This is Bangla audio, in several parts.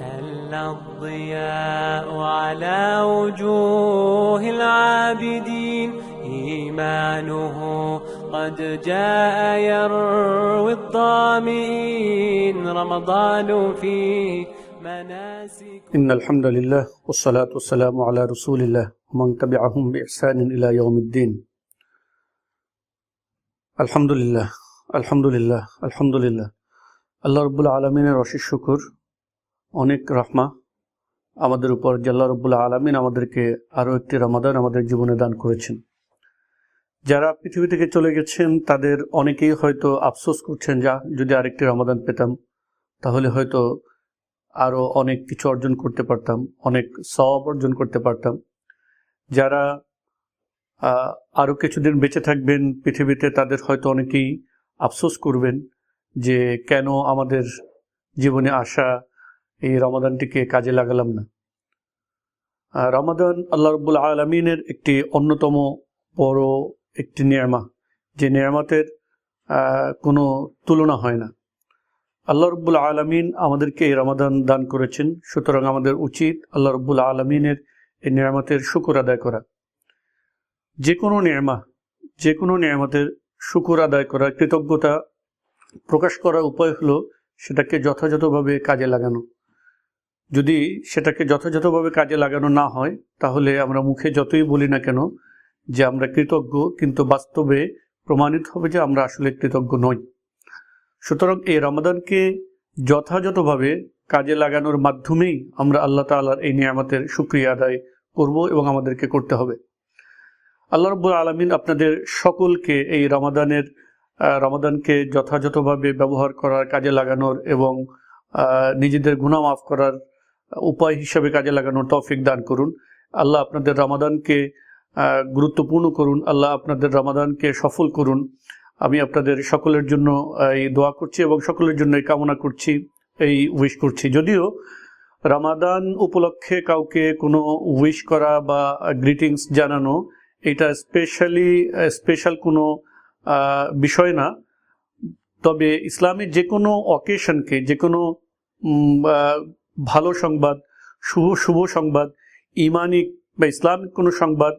هل الضياء على وجوه العابدين إيمانه قد جاء يروي الظامئين رمضان فيه مناسك إن الحمد لله والصلاة والسلام على رسول الله ومن تبعهم بإحسان إلى يوم الدين الحمد لله الحمد لله الحمد لله আল্লাহ রব্বুল আলমিনের অশেষ শুকুর অনেক রহমা। আমাদের উপর জাল্লা রব্বুল আলমিন আমাদেরকে আরও একটি রমাদান আমাদের জীবনে দান করেছেন। যারা পৃথিবী থেকে চলে গেছেন, তাদের অনেকেই হয়তো আফসোস করছেন, যা, যদি আরেকটি রমাদান পেতাম, তাহলে হয়তো আরও অনেক কিছু অর্জন করতে পারতাম, অনেক সব অর্জন করতে পারতাম। যারা আরও কিছুদিন বেঁচে থাকবেন পৃথিবীতে, তাদের হয়তো অনেকেই আফসোস করবেন যে, কেন আমাদের জীবনে আসা এই রমাদানটিকে কাজে লাগালাম না। রমাদান আল্লাহ রব্বুল আলমিনের একটি অন্যতম বড় একটি নিয়ামা। যে নিয়ামতের কোনো তুলনা হয় না। আল্লাহ রব্বুল আলমিন আমাদেরকে এই রমাদান দান করেছেন। সুতরাং আমাদের উচিত আল্লাহ রব্বুল আলমিনের এই নিয়ামতের শুকুর আদায় করা। যে কোনো নিয়ামা, যে কোনো নিয়ামতের শুকুর আদায় করা, কৃতজ্ঞতা প্রকাশ করার উপায় হলো সেটাকে যথাযথভাবে কাজে লাগানো। যদি সেটাকে যথাযথভাবে কাজে লাগানো না হয়, তাহলে আমরা মুখে যতই বলি না কেন যে আমরা কৃতজ্ঞ, কিন্তু বাস্তবে প্রমাণিত হবে যে আমরা আসলে কৃতজ্ঞ নই। সুতরাং এই রমাদানকে যথাযথভাবে কাজে লাগানোর মাধ্যমেই আমরা আল্লাহ তাআলার এই নিয়ামতের সুক্রিয়া আদায় করব এবং আমাদেরকে করতে হবে। আল্লাহ রব্বুল আলমিন আপনাদের সকলকে এই রমাদানের রমাদানকে যথাযথভাবে ব্যবহার করার, কাজে লাগানোর এবং নিজেদের গুণা মাফ করার উপায় হিসাবে কাজে লাগানোর তৌফিক দান করুন। আল্লাহ আপনাদের রামাদানকে গুরুত্বপূর্ণ করুন। আল্লাহ আপনাদের রামাদানকে সফল করুন। আমি আপনাদের সকলের জন্য এই দোয়া করছি এবং সকলের জন্য এই কামনা করছি, এই উইশ করছি। যদিও রামাদান উপলক্ষে কাউকে কোনো উইশ করা বা গ্রিটিংস জানানো এটা স্পেশালি স্পেশাল কোনো বিষয় না। তবে ইসলামের যে কোনো অকেশনকে যে কোনো ভালো সংবাদ, শুভ শুভ সংবাদ ইমানিক বা ইসলামিক কোনো সংবাদ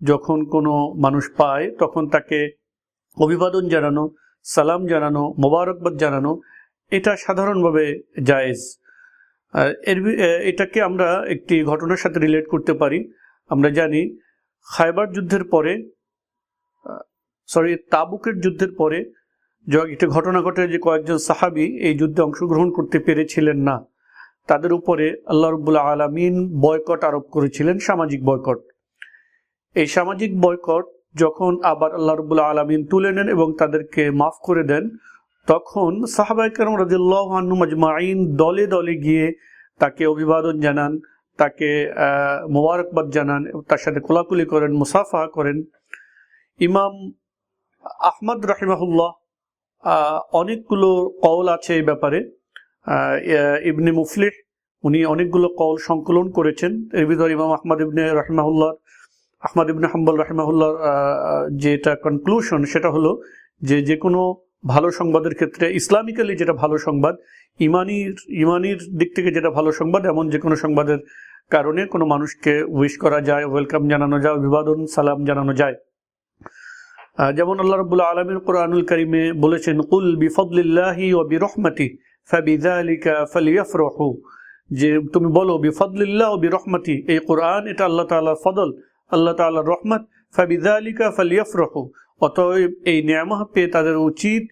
যখন কোনো মানুষ পায়, তখন তাকে অভিবাদন জানানো, সালাম জানানো, মোবারকবাদ জানানো, এটা সাধারণভাবে জায়েজ। এর এটাকে আমরা একটি ঘটনার সাথে রিলেট করতে পারি। আমরা জানি খায়বার যুদ্ধের পরে সরি তাবুকের যুদ্ধের পরে একটি ঘটনা ঘটে যে কয়েকজন সাহাবি এই যুদ্ধে অংশগ্রহণ করতে পেরেছিলেন না। তাদের উপরে আল্লাহ রব্বুল আলমিন বয়কট আরোপ করেছিলেন, সামাজিক বয়কট। এই সামাজিক বয়কট যখন আবার আল্লাহ রবুল্লা আলমিন তুলে নেন এবং তাদেরকে মাফ করে দেন, তখন সাহাবাই কারম রাজিল্লাহ মাজমাইন দলে দলে গিয়ে তাকে অভিবাদন জানান, তাকে মোবারকবাদ জানান, তার সাথে কোলাকুলি করেন মুসাফা করেন। ইমাম আহমদ রাহিমাহুল্লাহ অনেকগুলো কওল আছে এই ব্যাপারে। ইবনে মুফলিহ উনি অনেকগুলো কল সংকলন করেছেন। এর ভিতরে ইমাম আহমদ ইবনে রাহিমাহুল্লাহ, আহমদ ইবনে হাম্বল রাহিমাহুল্লাহ যেটা কনক্লুশন সেটা হলো যে যে কোনো ভালো সংবাদের ক্ষেত্রে ইসলামিক্যালি যেটা ভালো সংবাদ, ইমানির ইমানির দিক থেকে যেটা ভালো সংবাদ, এমন যে কোনো সংবাদের কারণে কোনো মানুষকে উইশ করা যায় ওয়েলকাম জানানো যায়, অভিবাদন, সালাম জানানো যায়। যেমন আল্লাহ রবুল্লা আলমীর কোরআনুল করিমে বলেছেন, কুল বিফদলিল্লাহি ও বিরহমতি ফাবিদালিকা ফালিয়াফরহু। যে তুমি বলো, বিফদলিল্লাহ ও বিরহমতি, এই কোরআন, এটা আল্লাহ তাআলার ফদল, আল্লাহ তাআলার রহমত, ফাবিদালিকা ফালিয়াফরহু। অতএব এই নিয়ামত পেয়ে তাদের উচিত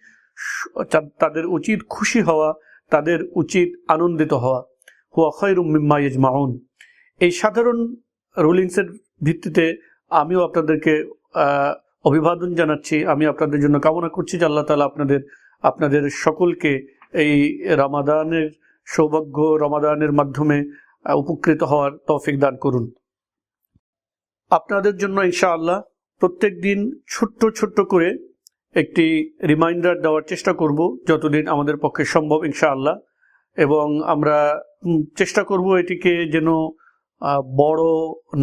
তাদের উচিত খুশি হওয়া, তাদের উচিত আনন্দিত হওয়া। হুয়া খৈরুম মিম্মা ইজমাউন এই সাধারণ রুলিংসের ভিত্তিতে আমিও আপনাদেরকে অভিবাদন জানাচ্ছি। আমি আপনাদের জন্য কামনা করছি যে আল্লাহ তালা আপনাদের আপনাদের সকলকে এই রমাদানের সৌভাগ্য রমাদানের মাধ্যমে উপকৃত হওয়ার তৌফিক দান করুন। আপনাদের জন্য ইনশাআল্লাহ প্রত্যেক দিন ছোট্ট ছোট্ট করে একটি রিমাইন্ডার দেওয়ার চেষ্টা করব, যতদিন আমাদের পক্ষে সম্ভব ইনশাআল্লাহ। এবং আমরা চেষ্টা করব এটিকে যেন বড়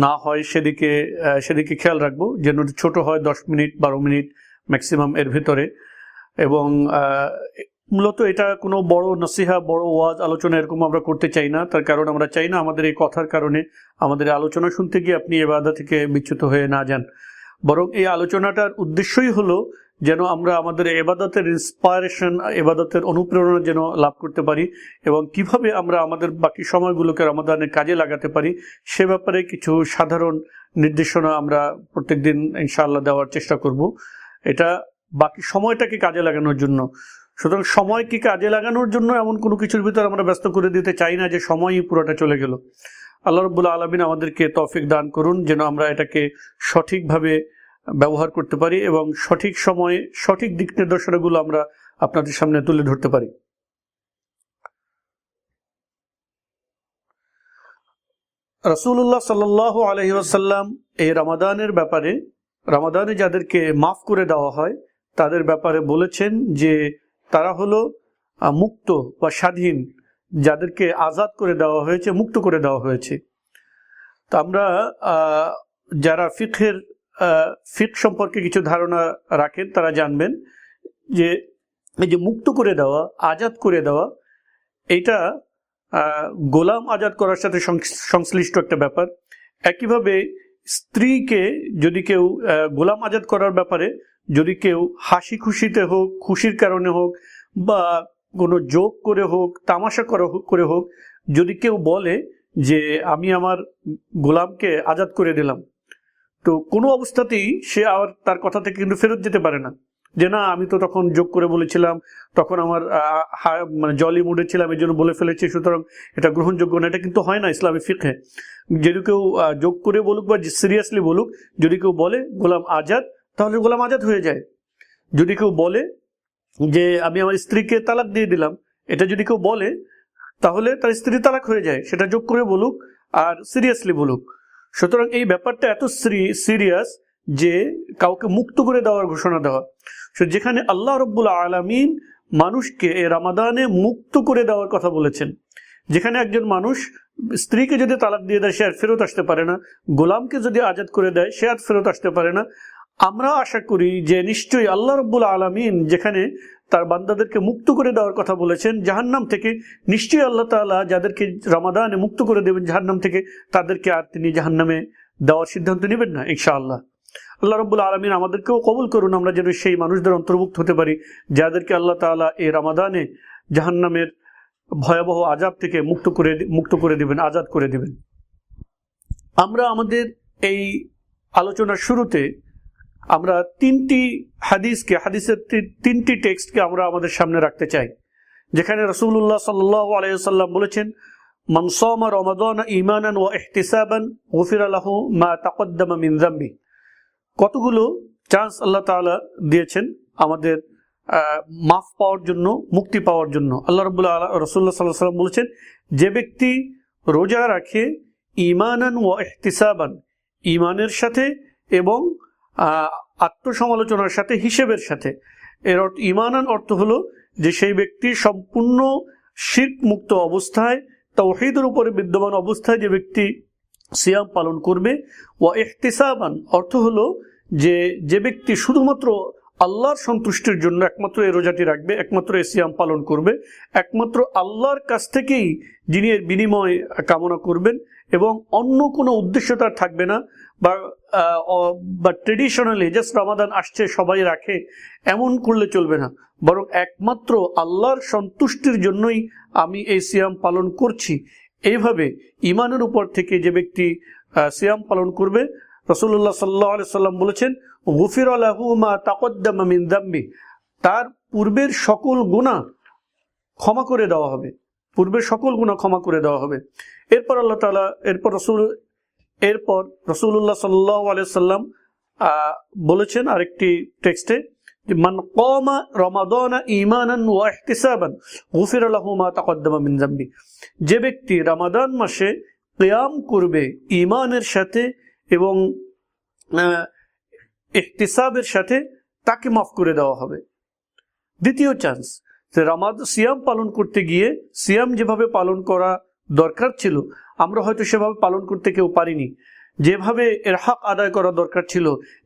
না হয় সেদিকে সেদিকে খেয়াল রাখব, যেন ছোট হয় দশ মিনিট, বারো মিনিট ম্যাক্সিমাম এর ভিতরে। এবং মূলত এটা কোনো বড় নসিহা, বড় ওয়াজ আলোচনা এরকম আমরা করতে চাই না। তার কারণ আমরা চাই না আমাদের এই কথার কারণে আমাদের আলোচনা শুনতে গিয়ে আপনি এবাদা থেকে বিচ্যুত হয়ে না যান। বরং এই আলোচনাটার উদ্দেশ্যই হলো যেন আমরা আমাদের এবাদতের ইন্সপায়ারেশন এবাদতের অনুপ্রেরণা যেন লাভ করতে পারি এবং কীভাবে আমরা আমাদের বাকি সময়গুলোকে রমাদানের কাজে লাগাতে পারি সে ব্যাপারে কিছু সাধারণ নির্দেশনা আমরা প্রত্যেকদিন ইনশাআল্লাহ দেওয়ার চেষ্টা করব। এটা বাকি সময়টাকে কাজে লাগানোর জন্য। সুতরাং সময়কে কাজে লাগানোর জন্য এমন কোনো কিছুর ভিতর আমরা ব্যস্ত করে দিতে চাই না যে সময়ই পুরোটা চলে গেল। আল্লাহ রব্বুল্লা আলমিন আমাদেরকে তফিক দান করুন যেন আমরা এটাকে সঠিকভাবে ব্যবহার করতে পারি এবং সঠিক সময়ে সঠিক দিক নির্দেশনাগুলো আমরা আপনাদের সামনে তুলে ধরতে পারি। রসুল্লাহ সাল্লাহ আলহি আসাল্লাম এই রামাদানের ব্যাপারে, রামাদানে যাদেরকে মাফ করে দেওয়া হয়, তাদের ব্যাপারে বলেছেন যে তারা হলো মুক্ত বা স্বাধীন যাদেরকে আজাদ করে দেওয়া হয়েছে মুক্ত করে দেওয়া হয়েছে। তো আমরা যারা ফিখের ফিক সম্পর্কে কিছু ধারণা রাখেন তারা জানবেন যে এই যে মুক্ত করে দেওয়া আজাদ করে দেওয়া আহ, গোলাম আজাদ করার সাথে সংশ্লিষ্ট একটা ব্যাপার। একইভাবে স্ত্রীকে যদি কেউ গোলাম আজাদ করার ব্যাপারে যদি কেউ হাসি খুশিতে হোক, খুশির কারণে হোক, বা কোনো যোগ করে হোক, তামাশা করা হোক- করে হোক, যদি কেউ বলে যে আমি আমার গোলামকে আজাদ করে দিলাম, তো কোনো অবস্থাতেই সে আর তার কথা থেকে কিন্তু ফেরত যেতে পারে না। যে না, আমি তো তখন যোগ করে বলেছিলাম, তখন আমার মানে জলি মুডে ছিলাম এই জন্য বলে ফেলেছি, সুতরাং এটা গ্রহণযোগ্য না, এটা কিন্তু হয় না ইসলামী ফিখে যদি কেউ যোগ করে বলুক বা সিরিয়াসলি বলুক, যদি কেউ বলে গোলাম আজাদ তাহলে গোলাম আজাদ হয়ে যায়। যদি কেউ বলে যে আমি আমার স্ত্রীকে তালাক দিয়ে দিলাম, এটা যদি কেউ বলে, তাহলে তার স্ত্রী তালাক হয়ে যায়। সেটা যোগ করে বলুক আর সিরিয়াসলি বলুক। সুতরাং এই ব্যাপারটা এত সিরিয়াস যে কাউকে মুক্ত করে দেওয়ার ঘোষণা দেওয়া। যেখানে আল্লাহ রব্বুল আলমিন মানুষকে এ রামাদানে মুক্ত করে দেওয়ার কথা বলেছেন, যেখানে একজন মানুষ স্ত্রীকে যদি তালাক দিয়ে দেয়, সে আর ফেরত আসতে পারে না। গোলামকে যদি আজাদ করে দেয়, সে আর ফেরত আসতে পারে না। আমরা আশা করি যে নিশ্চয়ই আল্লাহ রব্বুল আলমিন যেখানে তার বান্দাদেরকে মুক্ত করে দেওয়ার কথা বলেছেন, জাহান্নাম থেকে নিশ্চয়ই আল্লাহ তাআলা যাদেরকে রামাদানে মুক্ত করে দেবেন জাহান্নাম থেকে, তাদেরকে আর তিনি জাহান্নামে দেওয়ার সিদ্ধান্ত নেবেন না, ইনশাআল্লাহ। আল্লাহ রব্বুল আলমিন আমাদেরকেও কবুল করুন, আমরা যেন সেই মানুষদের অন্তর্ভুক্ত হতে পারি যাদেরকে আল্লাহ তাআলা এই রামাদানে জাহান্নামের ভয়াবহ আজাব থেকে মুক্ত করে মুক্ত করে দিবেন আজাদ করে দেবেন। আমরা আমাদের এই আলোচনার শুরুতে আমরা তিনটি হাদিসকে, হাদিসের তিনটি টেক্সটকে আমরা আমাদের সামনে রাখতে চাই। যেখানে রসুল্লাহ সাল্লাহ আলাইসাল্লাম বলেছেন মনসমা রমাদান ইমানান ও এহতিসাবান গফির আলাহ মা তাকদ্দামা মিন জাম্বি কতগুলো চান্স আল্লাহ তাআলা দিয়েছেন আমাদের মাফ পাওয়ার জন্য, মুক্তি পাওয়ার জন্য। আল্লাহ রবুল্লাহ রসুল্লাহ সাল্লাহ সাল্লাম বলেছেন, যে ব্যক্তি রোজা রাখে ইমানান ও এহতিসাবান ইমানের সাথে এবং আত্মসমালোচনার সাথে, হিসেবের সাথে। এর অর্থ ইমানান অর্থ হলো যে সেই ব্যক্তি সম্পূর্ণ শির্ক মুক্ত অবস্থায় তৌহিদের উপরে বিদ্যমান অবস্থায় যে ব্যক্তি সিয়াম পালন করবে ও এহতিসাবান অর্থ হলো যে যে ব্যক্তি শুধুমাত্র আল্লাহর সন্তুষ্টির জন্য একমাত্র এই রোজাটি রাখবে, একমাত্র এই সিয়াম পালন করবে, একমাত্র আল্লাহর কাছ থেকেই যিনি এর বিনিময় কামনা করবেন এবং অন্য কোনো উদ্দেশ্য তার থাকবে না বা বা ট্রেডিশনালি জাস্ট রমাদান আসছে, সবাই রাখে, এমন করলে চলবে না। বরং একমাত্র আল্লাহর সন্তুষ্টির জন্যই আমি এই সিয়াম পালন করছি। এইভাবে ইমানের উপর থেকে যে ব্যক্তি সিয়াম পালন করবে রসুল্লাহ সাল্লাহ সাল্লাম বলেছেন, গুফির আলাহু মা তাকদ্দামা তার পূর্বের সকল গুণা ক্ষমা করে দেওয়া হবে। পূর্বের সকল গুণা ক্ষমা করে দেওয়া হবে। এরপর আল্লাহ তালা এরপর রসুল এরপর রসুল্লাহ সাল্লাহ বলেছেন আরেকটি টেক্সটে মান ওয়া তাকদ্দামা যে ব্যক্তি রমাদান মাসে কিয়াম করবে ইমানের সাথে এবং ইহতিসাবের সাথে, তাকে মাফ করে দেওয়া হবে। দ্বিতীয় চান্স রামাদ, সিয়াম পালন করতে গিয়ে, সিয়াম যেভাবে পালন করা দরকার ছিল আমরা হয়তো সেভাবে পালন করতে কেউ পারিনি। যেভাবে এর হক আদায় করা দরকার ছিল,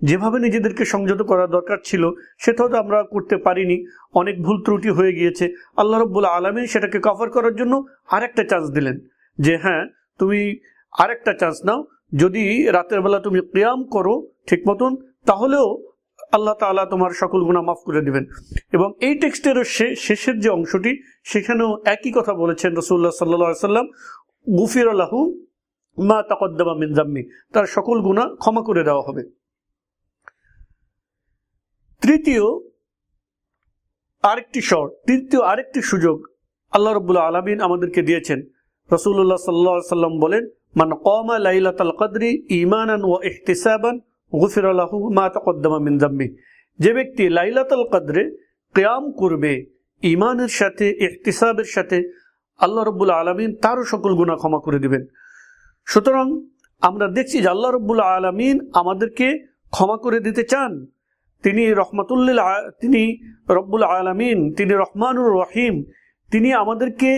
যেভাবে নিজেদেরকে সংযত করা দরকার ছিল, সেটাও তো আমরা করতে পারিনি। অনেক ভুল ত্রুটি হয়ে গিয়েছে। আল্লাহ রব্বুল আলমিন সেটাকে কভার করার জন্য আরেকটা চান্স দিলেন যে হ্যাঁ তুমি আরেকটা চান্স নাও। যদি রাতের বেলা তুমি ক্রিয়াম করো ঠিক মতন, তাহলেও আল্লাহ তাআলা তোমার সকল গুণা মাফ করে দিবেন। এবং এই টেক্সটের শেষের যে অংশটি, সেখানেও একই কথা বলেছেন রসুল্লাহ সাল্লা সাল্লাম গুফির আল্লাহু মা তাকদ্দামা মিন জাম্মি তার সকল গুণা ক্ষমা করে দেওয়া হবে। তৃতীয় আরেকটি শর্ট তৃতীয় আরেকটি সুযোগ আল্লাহ রব্বুল্লা আলমিন আমাদেরকে দিয়েছেন। রসুল্লাহ সাল্লাহ সাল্লাম বলেন, মান কমা লাইলাতাল কদরি ইমানান ও ইহতিসাবান, গুফির আল্লাহু মা তাকদ্দামা মিন জাম্মি যে ব্যক্তি লাইলাতাল কদরে কেয়াম করবে ইমানের সাথে, ইহতিসাবের সাথে আল্লাহ রব্বুল আলমিন তারও সকল গুণা ক্ষমা করে দিবেন। সুতরাং আমরা দেখছি যে আল্লাহ রব্বুল আলমিন আমাদেরকে ক্ষমা করে দিতে চান। তিনি রহমাতুল্লিল তিনি রব্বুল আলমিন, তিনি রহমানুর রহিম। তিনি আমাদেরকে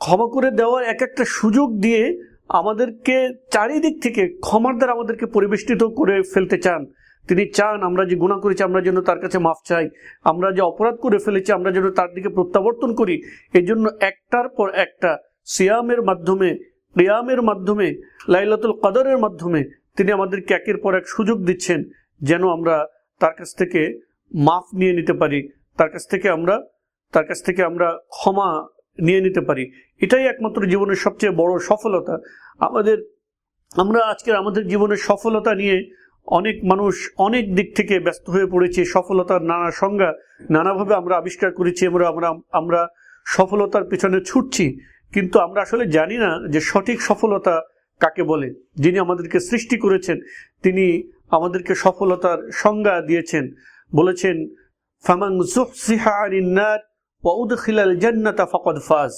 ক্ষমা করে দেওয়ার এক একটা সুযোগ দিয়ে আমাদেরকে চারিদিক থেকে ক্ষমার দ্বারা আমাদেরকে পরিবেষ্টিত করে ফেলতে চান। তিনি চান আমরা যে গুণা করেছি, আমরা যেন তার কাছে মাফ চাই, আমরা যে অপরাধ করে ফেলেছি, আমরা যেন তার দিকে প্রত্যাবর্তন করি। এই জন্য একটার পর একটা সিয়ামের মাধ্যমে রিয়ামের মাধ্যমে, লাইলাতুল কদরের মাধ্যমে তিনি আমাদেরকে একের পর এক সুযোগ দিচ্ছেন যেন আমরা তার কাছ থেকে মাফ নিয়ে নিতে পারি, তার কাছ থেকে আমরা, তার কাছ থেকে আমরা ক্ষমা নিয়ে নিতে পারি। এটাই একমাত্র জীবনের সবচেয়ে বড় সফলতা। আমাদের, আমরা আজকের আমাদের জীবনের সফলতা নিয়ে অনেক মানুষ অনেক দিক থেকে ব্যস্ত হয়ে পড়েছে, সফলতার নানা সংজ্ঞা নানাভাবে আমরা আবিষ্কার করেছি, আমরা আমরা আমরা সফলতার পিছনে ছুটছি। কিন্তু আমরা আসলে জানি না যে সঠিক সফলতা কাকে বলে। যিনি আমাদেরকে সৃষ্টি করেছেন, তিনি আমাদেরকে সফলতার সংজ্ঞা দিয়েছেন। বলেছেন ফামাং জুহসিহার ওয়াউদখিলাল জান্নাতা ফকদ ফাজ।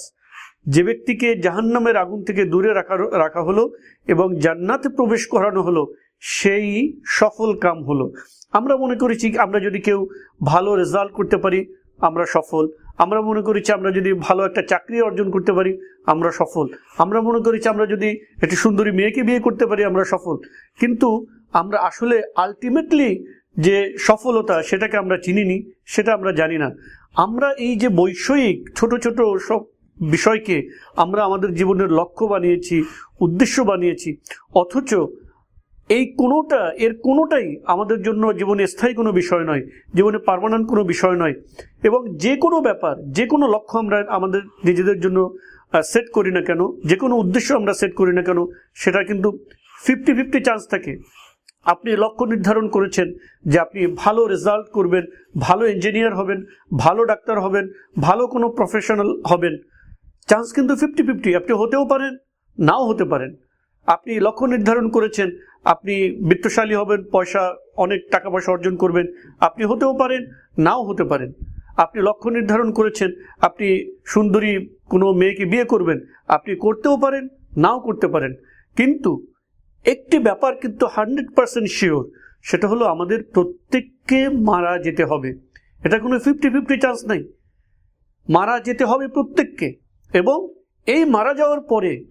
যে ব্যক্তিকে জাহান্নামের আগুন থেকে দূরে রাখা রাখা হলো এবং জান্নাতে প্রবেশ করানো হলো সেই সফল কাম হলো। আমরা মনে করেছি আমরা যদি কেউ ভালো রেজাল্ট করতে পারি, আমরা সফল। আমরা মনে করেছি আমরা যদি ভালো একটা চাকরি অর্জন করতে পারি, আমরা সফল। আমরা মনে করেছি আমরা যদি একটি সুন্দরী মেয়েকে বিয়ে করতে পারি, আমরা সফল। কিন্তু আমরা আসলে আলটিমেটলি যে সফলতা সেটাকে আমরা চিনিনি, সেটা আমরা জানি না। আমরা এই যে বৈষয়িক ছোট ছোট সব বিষয়কে আমরা আমাদের জীবনের লক্ষ্য বানিয়েছি, উদ্দেশ্য বানিয়েছি, অথচ এই কোনোটা, এর কোনোটাই আমাদের জন্য জীবনে স্থায়ী কোনো বিষয় নয়, জীবনে পারমানেন্ট কোনো বিষয় নয়। এবং যে কোনো ব্যাপার, যে কোনো লক্ষ্য আমরা আমাদের নিজেদের জন্য সেট করি না কেন, যে কোনো উদ্দেশ্য আমরা সেট করি না কেন, সেটা কিন্তু ফিফটি ফিফটি চান্স থাকে। আপনি লক্ষ্য নির্ধারণ করেছেন যে আপনি ভালো রেজাল্ট করবেন, ভালো ইঞ্জিনিয়ার হবেন, ভালো ডাক্তার হবেন, ভালো কোনো প্রফেশনাল হবেন। চান্স কিন্তু ফিফটি ফিফটি আপনি হতেও পারেন, নাও হতে পারেন। আপনি লক্ষ্য নির্ধারণ করেছেন, আপনি বিত্তশালী হবেন, পয়সা, অনেক টাকা পয়সা অর্জন করবেন, আপনি হতেও পারেন, নাও হতে পারেন। আপনি লক্ষ্য নির্ধারণ করেছেন, আপনি সুন্দরী কোনো মেয়েকে বিয়ে করবেন, আপনি করতেও পারেন, নাও করতে পারেন। কিন্তু একটি ব্যাপার কিন্তু হান্ড্রেড পারসেন্ট শিওর, সেটা হলো আমাদের প্রত্যেককে মারা যেতে হবে। এটা কোনো ফিফটি ফিফটি চান্স নেই। মারা যেতে হবে প্রত্যেককে এবং এই মারা যাওয়ার পরে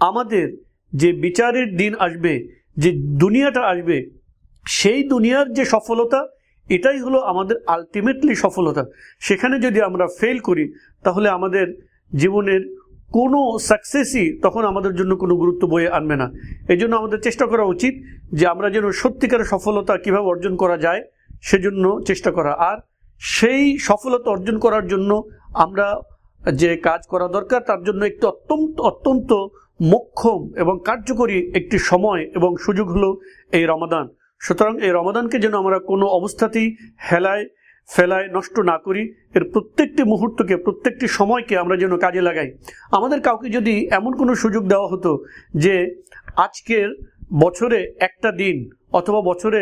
আমাদের যে বিচারের দিন আসবে, যে দুনিয়াটা আসবে, সেই দুনিয়ার যে সফলতা, এটাই হলো আমাদের আলটিমেটলি সফলতা। সেখানে যদি আমরা ফেল করি, তাহলে আমাদের জীবনের কোনো সাকসেসই তখন আমাদের জন্য কোনো গুরুত্ব বয়ে আনবে না। এই জন্য আমাদের চেষ্টা করা উচিত যে আমরা যেন সত্যিকারের সফলতা কীভাবে অর্জন করা যায়, সেজন্য চেষ্টা করা। আর সেই সফলতা অর্জন করার জন্য আমরা যে কাজ করা দরকার, তার জন্য একটি অত্যন্ত অত্যন্ত মোক্ষম এবং কার্যকরী একটি সময় এবং সুযোগ হলো এই রমাদান। সুতরাং এই রমাদানকে যেন আমরা কোনো অবস্থাতেই হেলায়, ফেলায় নষ্ট না করি। এর প্রত্যেকটি মুহূর্তকে, প্রত্যেকটি সময়কে আমরা যেন কাজে লাগাই। আমাদের কাউকে যদি এমন কোনো সুযোগ দেওয়া হতো যে আজকের বছরে একটা দিন অথবা বছরে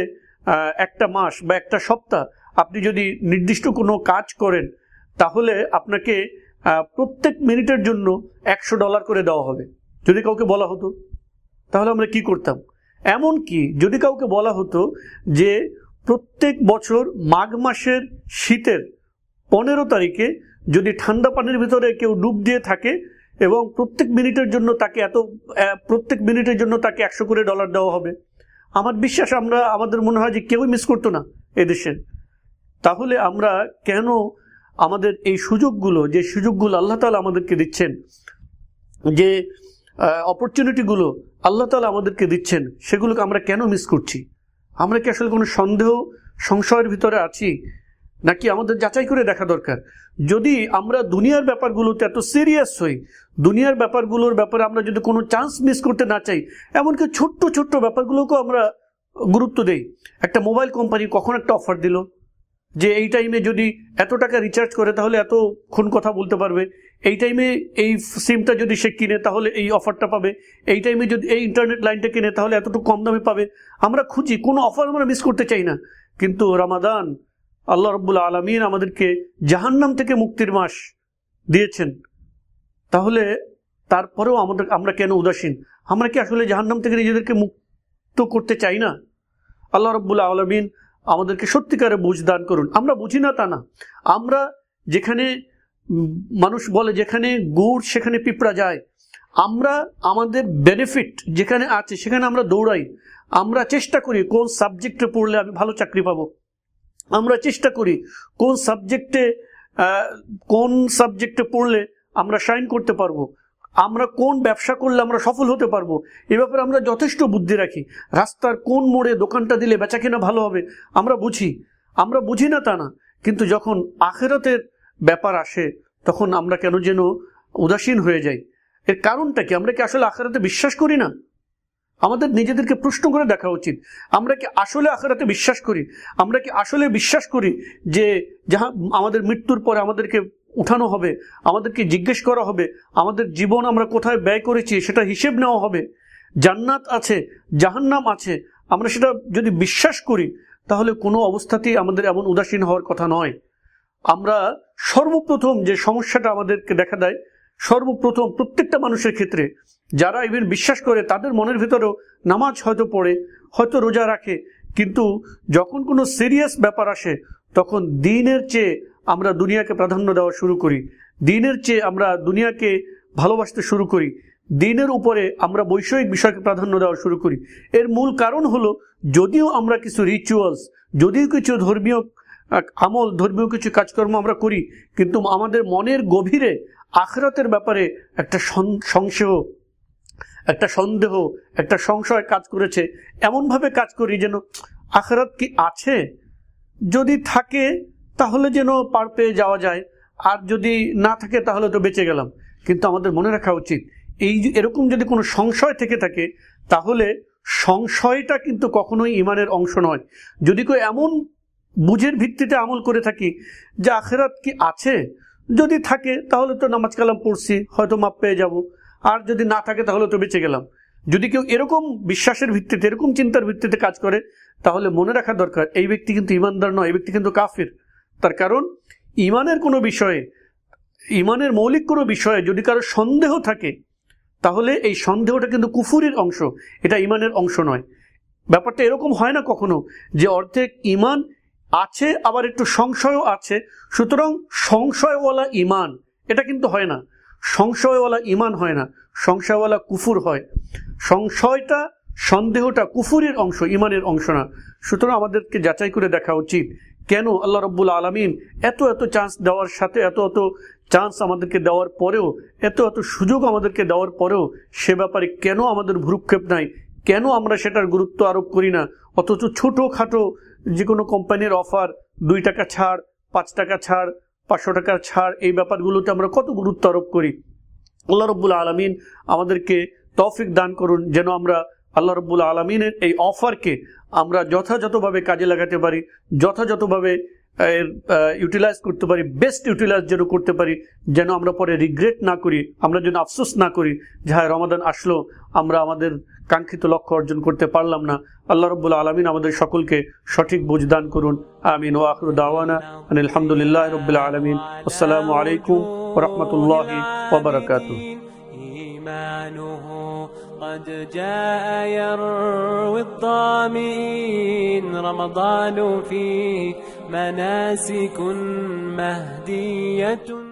একটা মাস বা একটা সপ্তাহ আপনি যদি নির্দিষ্ট কোনো কাজ করেন, তাহলে আপনাকে প্রত্যেক মিনিটের জন্য একশো ডলার করে দেওয়া হবে। যদি কাউকে বলা হতো, তাহলে আমরা কি করতাম? এমন কি যদি কাউকে বলা হতো যে প্রত্যেক বছর মাঘ মাসের শীতের পনেরো তারিখে যদি ঠান্ডা পানির ভিতরে কেউ ডুব দিয়ে থাকে এবং প্রত্যেক মিনিটের জন্য তাকে এত প্রত্যেক মিনিটের জন্য তাকে একশো করে ডলার দেওয়া হবে, আমার বিশ্বাস আমরা, আমাদের মনে হয় যে কেউই মিস করতো না এদেশের। তাহলে আমরা কেন আমাদের এই সুযোগগুলো, যে সুযোগগুলো আল্লাহ তালা আমাদেরকে দিচ্ছেন, যে অপরচুনিটিগুলো আল্লাহ তালা আমাদেরকে দিচ্ছেন, সেগুলোকে আমরা কেন মিস করছি? আমরা কি আসলে কোনো সন্দেহ, সংশয়ের ভিতরে আছি? নাকি আমাদের যাচাই করে দেখা দরকার? যদি আমরা দুনিয়ার ব্যাপারগুলোতে এত সিরিয়াস হই, দুনিয়ার ব্যাপারগুলোর ব্যাপারে আমরা যদি কোনো চান্স মিস করতে না চাই, এমনকি ছোট্ট ছোট্ট ব্যাপারগুলোকেও আমরা গুরুত্ব দেই। একটা মোবাইল কোম্পানি কখন একটা অফার দিল? যে এই টাইমে যদি এত টাকা রিচার্জ করে, তাহলে এতক্ষণ কথা বলতে পারবে। এই টাইমে এই সিমটা যদি সে কিনে, তাহলে এই অফারটা পাবে। এই টাইমে যদি এই ইন্টারনেট লাইনটা কিনে, তাহলে এতটুকু কম দামে পাবে। আমরা খুঁজি, কোনো অফার আমরা মিস করতে চাই না। কিন্তু রামাদান আল্লাহ রব্বুল আলমিন আমাদেরকে জাহান্নাম থেকে মুক্তির মাস দিয়েছেন। তাহলে তারপরেও আমাদের, আমরা কেন উদাসীন? আমরা কি আসলে জাহান্নাম থেকে নিজেদেরকে মুক্ত করতে চাই না? আল্লাহ রব্বুল আলমিন আমাদেরকে সত্যিকারে বুঝ দান করুন। আমরা বুঝি না তা না। আমরা যেখানে মানুষ বলে যেখানে গুড়, সেখানে পিঁপড়া যায়। আমরা আমাদের বেনিফিট যেখানে আছে, সেখানে আমরা দৌড়াই। আমরা চেষ্টা করি কোন সাবজেক্টে পড়লে আমি ভালো চাকরি পাবো। আমরা চেষ্টা করি কোন সাবজেক্টে কোন সাবজেক্টে পড়লে আমরা শাইন করতে পারব। আমরা কোন ব্যবসা করলে আমরা সফল হতে পারব? এ ব্যাপারে আমরা যথেষ্ট বুদ্ধি রাখি। রাস্তার কোন মোড়ে দোকানটা দিলে বেচা কেনা ভালো হবে, আমরা বুঝি। আমরা বুঝি না তা না, কিন্তু যখন আখেরাতের ব্যাপার আসে, তখন আমরা কেন যেন উদাসীন হয়ে যাই। এর কারণটা কি? আমরা কি আসলে আখেরাতে বিশ্বাস করি না? আমাদের নিজেদেরকে প্রশ্ন করে দেখা উচিত। আমরা কি আসলে আখেরাতে বিশ্বাস করি? আমরা কি আসলে বিশ্বাস করি যে যাহা আমাদের মৃত্যুর পরে আমাদেরকে উঠানো হবে, আমাদেরকে জিজ্ঞেস করা হবে, আমাদের জীবন আমরা কোথায় ব্যয় করেছি সেটা হিসেব নেওয়া হবে। জান্নাত আছে, জাহান্নাম আছে, আমরা সেটা যদি বিশ্বাস করি, তাহলে কোনো অবস্থাতেই আমাদের এমন উদাসীন হওয়ার কথা নয়। আমরা সর্বপ্রথম যে সমস্যাটা আমাদেরকে দেখা দেয়, সর্বপ্রথম প্রত্যেকটা মানুষের ক্ষেত্রে, যারা ইভেন বিশ্বাস করে তাদের মনের ভিতরেও নামাজ হয়তো পড়ে, হয়তো রোজা রাখে, কিন্তু যখন কোনো সিরিয়াস ব্যাপার আসে, তখন দিনের চেয়ে আমরা দুনিয়াকে প্রাধান্য দেওয়া শুরু করি। দিনের চেয়ে আমরা দুনিয়াকে ভালোবাসতে শুরু করি। দিনের উপরে আমরা বৈষয়িক বিষয়কে প্রাধান্য দেওয়া শুরু করি। এর মূল কারণ হলো, যদিও আমরা কিছু রিচুয়ালস যদিও কিছু ধর্মীয় আমল, ধর্মীয় কিছু কাজকর্ম আমরা করি, কিন্তু আমাদের মনের গভীরে আখরাতের ব্যাপারে একটা সংশয়, একটা সন্দেহ, একটা সংশয় কাজ করেছে। এমনভাবে কাজ করি যেন আখরাত কি আছে? যদি থাকে তাহলে যেন পার পেয়ে যাওয়া যায়। আর যদি না থাকে, তাহলে তো বেঁচে গেলাম। কিন্তু আমাদের মনে রাখা উচিত, এই এরকম যদি কোনো সংশয় থেকে থাকে, তাহলে সংশয়টা কিন্তু কখনোই ইমানের অংশ নয়। যদি কেউ এমন বুঝের ভিত্তিতে আমল করে থাকি, যে আখেরাত কি আছে? যদি থাকে, তাহলে তো নামাজ কালাম পড়ছি, হয়তো মাপ পেয়ে যাব। আর যদি না থাকে, তাহলে তো বেঁচে গেলাম। যদি কেউ এরকম বিশ্বাসের ভিত্তিতে, এরকম চিন্তার ভিত্তিতে কাজ করে, তাহলে মনে রাখা দরকার, এই ব্যক্তি কিন্তু ইমানদার নয়, এই ব্যক্তি কিন্তু কাফির। তার কারণ, ইমানের কোনো বিষয়ে, ইমানের মৌলিক কোনো বিষয়ে যদি কারও সন্দেহ থাকে, তাহলে এই সন্দেহটা কিন্তু কুফুরির অংশ, এটা ইমানের অংশ নয়। ব্যাপারটা এরকম হয় না কখনো যে অর্ধেক ইমান আছে, আবার একটু সংশয়ও আছে। সুতরাং সংশয়ওয়ালা ইমান, এটা কিন্তু হয় না। সংশয়ওয়ালা ইমান হয় না, সংশয়ওয়ালা কুফুর হয়। সংশয়টা, সন্দেহটা কুফুরের অংশ, ইমানের অংশ না। সুতরাং আমাদেরকে যাচাই করে দেখা উচিত কেন আল্লাহ রব্বুল আলমিন এত এত চান্স দেওয়ার সাথে এত এত চান্স আমাদেরকে দেওয়ার পরেও, এত এত সুযোগ আমাদেরকে দেওয়ার পরেও সে ব্যাপারে কেন আমাদের ভ্রুক্ষেপ নাই? কেন আমরা সেটার গুরুত্ব আরোপ করি না? অথচ ছোটোখাটো যে কোনো কোম্পানির অফার দুই টাকা ছাড়, পাঁচ টাকা ছাড়, পাঁচশো টাকা ছাড়, এই ব্যাপারগুলোতে আমরা কত গুরুত্ব আরোপ করি? আল্লাহ রব্বুল আলমিন আমাদেরকে তৌফিক দান করুন যেন আমরা আল্লাহ রব্বুল আলমিনের এই অফারকে আমরা যথাযথভাবে কাজে লাগাতে পারি, যথাযথভাবে এর ইউটিলাইজ করতে পারি বেস্ট ইউটিলাইজ যেন করতে পারি, যেন আমরা পরে রিগ্রেট না করি, আমরা যেন আফসোস না করি যে হ্যাঁ রমাদান আসলো, আমরা আমাদের কাঙ্ক্ষিত লক্ষ্য অর্জন করতে পারলাম না। আল্লাহ রব্বুল আলমিন আমাদের সকলকে সঠিক বুঝ দান করুন। আমিন। ও আখরু দাওয়ানা আলহামদুলিল্লাহ রবিল আলমিন। আসসালামু আলাইকুম রহমতুল্লাহ ওবরাকাত قد جاء يروي الظامئين رمضان فيه مناسك مهدية.